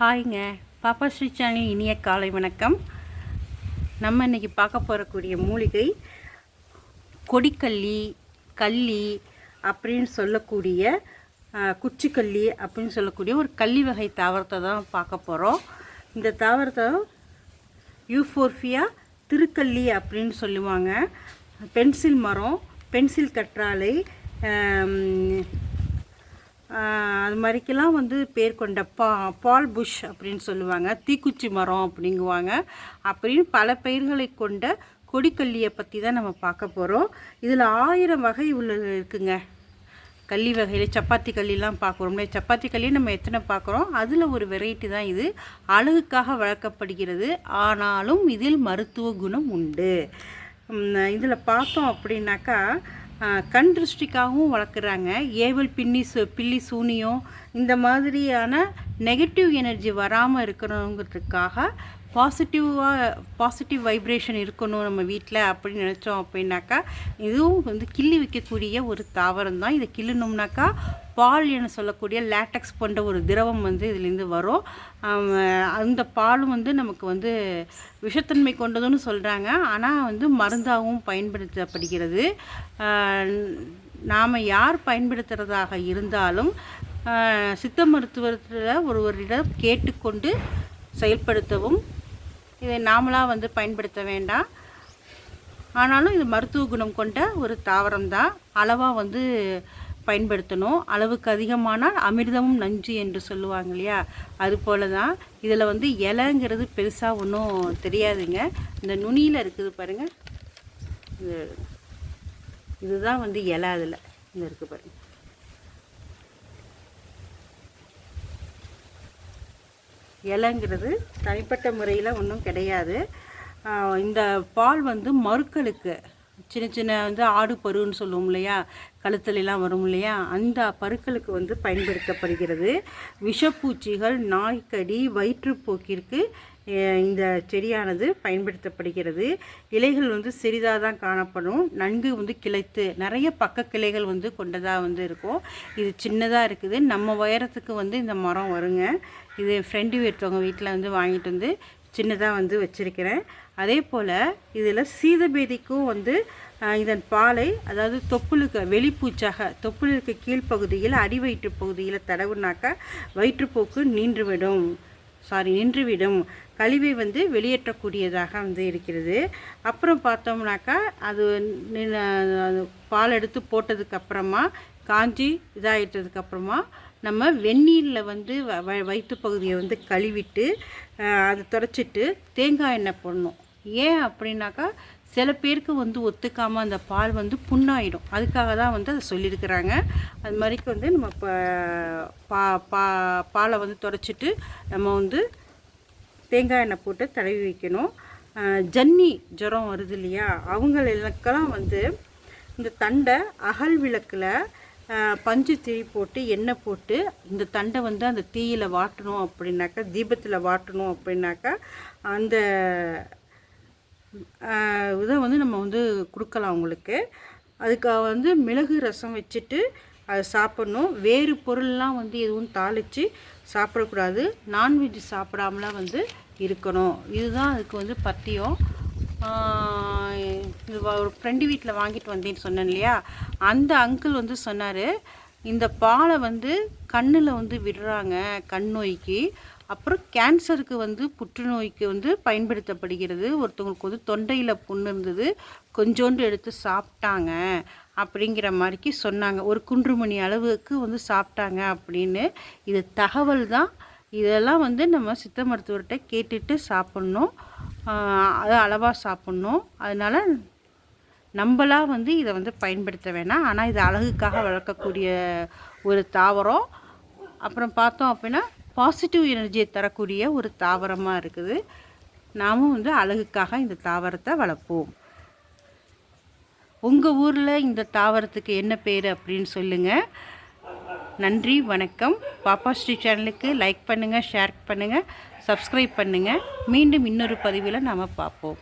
ஹாய்ங்க. பாப்பா ஸ்ரீ சேனல் இனிய காலை வணக்கம். நம்ம இன்றைக்கி பார்க்க போகக்கூடிய மூலிகை கொடிக்கல்லி கள்ளி அப்படின்னு சொல்லக்கூடிய குச்சிக்கல்லி அப்படின்னு சொல்லக்கூடிய ஒரு கள்ளி வகை தாவரத்தை தான் பார்க்க போகிறோம் இந்த தாவரத்தை யூஃபோர்ஃபியா திருக்கல்லி அப்படின்னு சொல்லுவாங்க. பென்சில் மரம் பென்சில் கற்றாழை அது மாதிரிக்கெல்லாம் வந்து பேர் கொண்ட பா பால் புஷ் அப்படின்னு சொல்லுவாங்க. தீக்குச்சி மரம் அப்படிங்குவாங்க. அப்படின்னு பல பெயர்களை கொண்ட கொடிக்கல்லியை பற்றி தான் நம்ம பார்க்க போகிறோம் இதில் ஆயிரம் வகை உள்ள இருக்குங்க. கள்ளி வகையில் சப்பாத்தி கல்லிலாம் பார்க்குறோம்ல. சப்பாத்தி கல்லியை நம்ம எத்தனை பார்க்குறோம்? அதில் ஒரு வெரைட்டி தான் இது. அழகுக்காக வளர்க்கப்படுகிறது. ஆனாலும் இதில் மருத்துவ குணம் உண்டு. இதில் பார்த்தோம் அப்படின்னாக்கா கண் திருஷ்டிக்காகவும் வளர்க்குறாங்க. ஏவல் பின்னி சு பில்லி சூனியம் இந்த மாதிரியான நெகட்டிவ் எனர்ஜி வராமல் இருக்கிறவங்கிறதுக்காக பாசிட்டிவாக பாசிட்டிவ் வைப்ரேஷன் இருக்கணும் நம்ம வீட்டில் அப்படின்னு நினச்சோம் அப்படின்னாக்கா இதுவும் வந்து கிள்ளி வைக்கக்கூடிய ஒரு தாவரம் தான் இதை கிள்ளணும்னாக்கா பால் என சொல்லக்கூடிய லேட்டக்ஸ் போன்ற ஒரு திரவம் வந்து இதுலேருந்து வரும். அந்த பாலும் வந்து நமக்கு வந்து விஷத்தன்மை கொண்டதுன்னு சொல்கிறாங்க ஆனால் வந்து மருந்தாகவும் பயன்படுத்தப்படுகிறது. நாம் யார் பயன்படுத்துகிறதாக இருந்தாலும் சித்த மருத்துவத்தில் ஒருவரிடம் கேட்டுக்கொண்டு செயல்படுத்தவும் இதை நாமளாக வந்து பயன்படுத்த வேண்டாம். ஆனாலும் இது மருத்துவ குணம் கொண்ட ஒரு தாவரம் தான் அளவாக வந்து பயன்படுத்தணும். அளவுக்கு அதிகமானால் அமிர்தமும் நஞ்சு என்று சொல்லுவாங்க இல்லையா? அது போல தான் இதில் வந்து இலைங்கிறது பெருசாக ஒன்றும் தெரியாதுங்க. இந்த நுனியில் இருக்குது பாருங்கள் இது இதுதான் வந்து இலை அதில். இங்கே இருக்குது பாருங்கள் இலைங்கிறது தனிப்பட்ட முறையில் ஒன்றும் கிடையாது. இந்த பால் வந்து மருக்களுக்கு சின்ன சின்ன வந்து ஆடு பருன்னு சொல்லுவோம் இல்லையா? கழுத்துலலாம் வரும் இல்லையா? அந்த பருக்களுக்கு வந்து பயன்படுத்தப்படுகிறது. விஷப்பூச்சிகள் நாய்க்கடி வயிற்றுப்போக்கிற்கு இந்த செடியானது பயன்படுத்தப்படுகிறது. இலைகள் வந்து சிறிதாக தான் காணப்படும். நன்கு வந்து கிளைத்து நிறைய பக்க கிளைகள் வந்து கொண்டதாக வந்து இருக்கும். இது சின்னதாக இருக்குது. நம்ம உயரத்துக்கு வந்து இந்த மரம் வருங்க. இது ஃப்ரெண்டு ஒருத்தவங்க வீட்டில் வந்து வாங்கிட்டு வந்து சின்னதாக வந்து வச்சுருக்கிறேன். அதே போல் இதில் சீதபேதிக்கும் வந்து இதன் பாலை அதாவது தொப்புளுக்கு வெளிப்பூச்சாக தொப்புளுக்கு கீழ்ப்பகுதியில் அடிவயிற்று பகுதியில் தடவுனாக்கா வயிற்றுப்போக்கு நின்றுவிடும். சாரி நின்றுவிடும். கழிவை வந்து வெளியேற்றக்கூடியதாக வந்து இருக்கிறது. அப்புறம் பார்த்தோம்னாக்கா அது பால் எடுத்து போட்டதுக்கப்புறமா காஞ்சி இதாகிட்டதுக்கப்புறமா அப்புறமா நம்ம வெந்நீரில் வந்து வ- வ- வயிற்று பகுதியை வந்து கழுவிட்டு அதை தொடச்சிட்டு தேங்காய் எண்ணெய் போடணும். ஏன் அப்படின்னாக்கா சில பேருக்கு வந்து ஒத்துக்காமல் அந்த பால் வந்து புண்ணாயிடும். அதுக்காக தான் வந்து அதை சொல்லியிருக்கிறாங்க. அது மாதிரிக்கு வந்து நம்ம பா பா பாலை வந்து தொடச்சிட்டு நம்ம வந்து தேங்காய் எண்ணெய் போட்டு தடவி வைக்கணும். ஜன்னி ஜுரம் வருது இல்லையா? அவங்களுக்கெல்லாம் வந்து இந்த தண்டை அகல் விளக்கில் பஞ்சு தீ போட்டு எண்ணெய் போட்டு இந்த தண்டை வந்து அந்த தீயில் வாட்டணும் அப்படின்னாக்கா தீபத்தில் வாட்டணும் அப்படின்னாக்கா அந்த இதை வந்து நம்ம வந்து கொடுக்கலாம் அவங்களுக்கு அதுக்காக வந்து மிளகு ரசம் வச்சுட்டு அதை சாப்பிட்ணும். வேறு பொருள்லாம் வந்து எதுவும் தாளித்து சாப்பிடக்கூடாது. நான்வெஜ் சாப்பிடாமலாம் வந்து இருக்கணும். இதுதான் அதுக்கு வந்து பத்தியம். இது ஒரு ஃப்ரெண்டு வீட்டில் வாங்கிட்டு வந்தேன்னு சொன்னேன் இல்லையா? அந்த அங்கிள் வந்து சொன்னார் இந்த பாலை வந்து கண்ணில் வந்து விடுறாங்க கண் நோய்க்கு. அப்புறம் கேன்சருக்கு வந்து புற்றுநோய்க்கு வந்து பயன்படுத்தப்படுகிறது. ஒருத்தவங்களுக்கு வந்து தொண்டையில் புண்ணு இருந்தது கொஞ்சோண்டு எடுத்து சாப்பிட்டாங்க அப்படிங்கிற மாதிரிக்கு சொன்னாங்க. ஒரு குன்றுமணி அளவுக்கு வந்து சாப்பிட்டாங்க அப்படின்னு. இது தகவல் தான். இதெல்லாம் வந்து நம்ம சித்த மருத்துவர்கிட்ட கேட்டுட்டு சாப்பிட்ணும். அது அளவாக சாப்பிட்ணும். அதனால் நம்மளாக வந்து இதை வந்து பயன்படுத்த வேணாம். ஆனால் இது அழகுக்காக வளர்க்கக்கூடிய ஒரு தாவரம். அப்புறம் பார்த்தோம் அப்படின்னா பாசிட்டிவ் எனர்ஜியை தரக்கூடிய ஒரு தாவரமாக இருக்குது. நாமும் வந்து அழகுக்காக இந்த தாவரத்தை வளர்ப்போம். உங்கள் ஊரில் இந்த தாவரத்துக்கு என்ன பேர் அப்படின்னு சொல்லுங்கள் நன்றி வணக்கம். பாப்பா ஸ்ரீ சேனலுக்கு லைக் பண்ணுங்கள் ஷேர் பண்ணுங்கள் சப்ஸ்கிரைப் பண்ணுங்கள் மீண்டும் இன்னொரு பதிவில் நாம் பார்ப்போம்.